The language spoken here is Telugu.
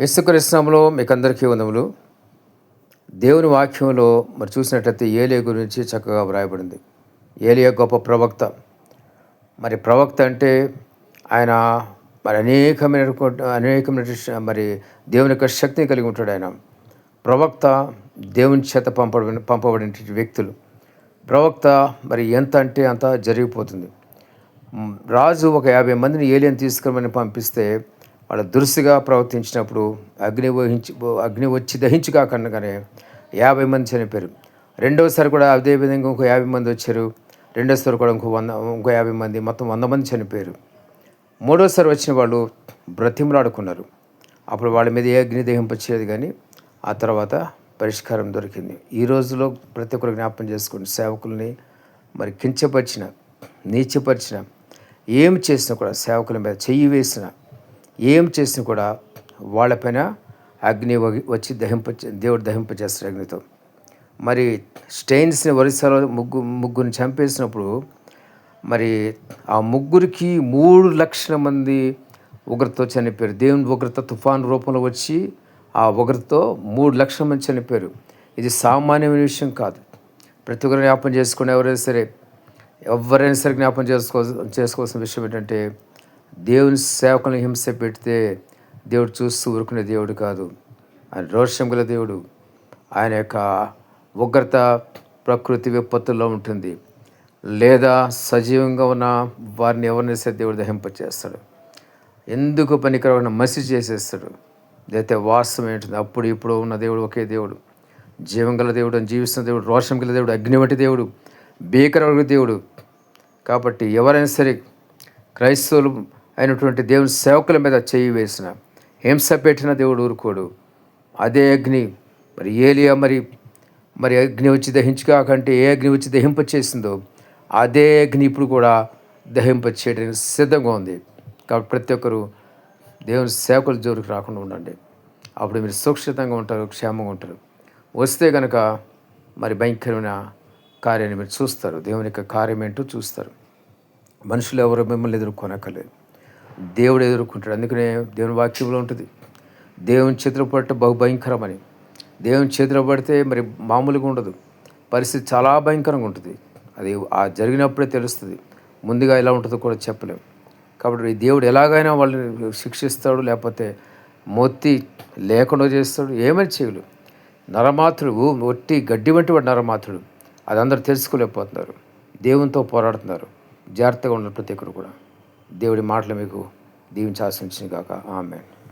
విశ్వకృష్ణంలో మీకు అందరికీ వందములు. దేవుని వాక్యంలో మరి చూసినట్లయితే ఏలియా గురించి చక్కగా వ్రాయబడింది. ఏలియా గొప్ప ప్రవక్త. మరి ప్రవక్త అంటే ఆయన మరి అనేకమైన అనేకమైన మరి దేవుని యొక్క శక్తిని కలిగి ఉంటాడు ఆయన. ప్రవక్త దేవుని చేత పంపబడిన పంపబడిన వ్యక్తులు. ప్రవక్త మరి ఎంత అంటే అంత జరిగిపోతుంది. రాజు ఒక యాభై మందిని ఏలియన్ తీసుకురమని పంపిస్తే వాళ్ళు దురుసుగా ప్రవర్తించినప్పుడు అగ్ని వహించి అగ్ని వచ్చి దహించి కాకుండానే యాభై మంది చనిపోయారు. రెండోసారి కూడా అదే విధంగా ఇంకో యాభై మంది వచ్చారు. రెండోసారి కూడా ఇంకో వంద ఇంకో యాభై మంది మొత్తం వంద మంది చనిపోయారు. మూడోసారి వచ్చిన వాళ్ళు బ్రతిమలాడుకున్నారు. అప్పుడు వాళ్ళ మీద ఏ అగ్ని దహింపచ్చేది కానీ ఆ తర్వాత పరిష్కారం దొరికింది. ఈ రోజులో ప్రతి ఒక్కరు జ్ఞాపకం చేసుకోండి సేవకుల్ని మరి కించపరిచిన నీచపరిచిన ఏం చేసినా కూడా సేవకుల మీద చెయ్యి వేసినా ఏం చేసినా కూడా వాళ్ళపైన అగ్ని వచ్చి దహింప దేవుడు దహింపచేస్తాడు అగ్నితో. మరి స్టెయిన్స్ని ఒరిస్సాలో ముగ్గు ముగ్గురిని చంపేసినప్పుడు మరి ఆ ముగ్గురికి మూడు లక్షల మంది ఉగ్రతతో చనిపోయారు. దేవుని ఉగ్రత తుఫాన్ రూపంలో వచ్చి ఆ ఉగ్రతతో మూడు లక్షల మంది చనిపోయారు. ఇది సామాన్యమైన విషయం కాదు. ప్రతి ఒక్కరు జ్ఞాపం చేసుకుని ఎవరైనా సరే ఎవరైనా సరే జ్ఞాపం చేసుకో చేసుకోవాల్సిన విషయం ఏంటంటే దేవుని సేవకులను హింస పెడితే దేవుడు చూస్తూ ఊరుకునే దేవుడు కాదు. ఆయన రోషం గల దేవుడు. ఆయన యొక్క ఉగ్రత ప్రకృతి విపత్తుల్లో ఉంటుంది. లేదా సజీవంగా ఉన్న వారిని ఎవరినైతే సరే దేవుడు దహింపచేస్తాడు. ఎందుకు పనికిరవని మసి చేసేస్తాడు. అయితే వాస్తవం ఏంటుంది అప్పుడు ఇప్పుడు ఉన్న దేవుడు ఒకే దేవుడు. జీవం గల దేవుడు జీవిస్తున్న దేవుడు రోషం గల దేవుడు అగ్ని వంటి దేవుడు భీకరమైన దేవుడు. కాబట్టి ఎవరైనా సరే క్రైస్తవులు అయినటువంటి దేవుని సేవకుల మీద చేయి వేసిన హింస పెట్టిన దేవుడు ఊరుకోడు. అదే అగ్ని. మరి ఏలియా మరి మరి అగ్ని వచ్చి దహించుకాకంటే ఏ అగ్ని వచ్చి దహింప చేసిందో అదే అగ్ని ఇప్పుడు కూడా దహింప చేయడానికి సిద్ధంగా ఉంది. కాబట్టి ప్రతి ఒక్కరు దేవుని సేవకుల జోరుకు రాకుండా ఉండండి. అప్పుడు మీరు సురక్షితంగా ఉంటారు క్షేమంగా ఉంటారు. వస్తే కనుక మరి భయంకరమైన కార్యాన్ని మీరు చూస్తారు. దేవుని యొక్క కార్యం ఏంటో చూస్తారు. మనుషులు ఎవరు మిమ్మల్ని ఎదుర్కొనక్కర్లేదు. దేవుడు ఎదుర్కొంటాడు. అందుకనే దేవుని వాక్యంలో ఉంటుంది. దేవుని చేతిలో పడటం బహు భయంకరమని. దేవుని చేతిలో పడితే మరి మామూలుగా ఉండదు. పరిస్థితి చాలా భయంకరంగా ఉంటుంది. అది ఆ జరిగినప్పుడే తెలుస్తుంది. ముందుగా ఎలా ఉంటుందో కూడా చెప్పలేము కాబట్టి ఈ దేవుడు ఎలాగైనా వాళ్ళని శిక్షిస్తాడు లేకపోతే మొత్తి లేకుండా చేస్తాడు ఏమని చేయడు నరమాత్రుడు ఒట్టి గడ్డి వంటి వాడు నరమాత్రుడు. అది అందరూ తెలుసుకోలేకపోతున్నారు. దేవునితో పోరాడుతున్నారు. జాగ్రత్తగా ఉన్న ప్రతి ఒక్కరు కూడా. దేవుడి మాటలు మీకు దీవించాల్సి వచ్చింది కాక ఆమె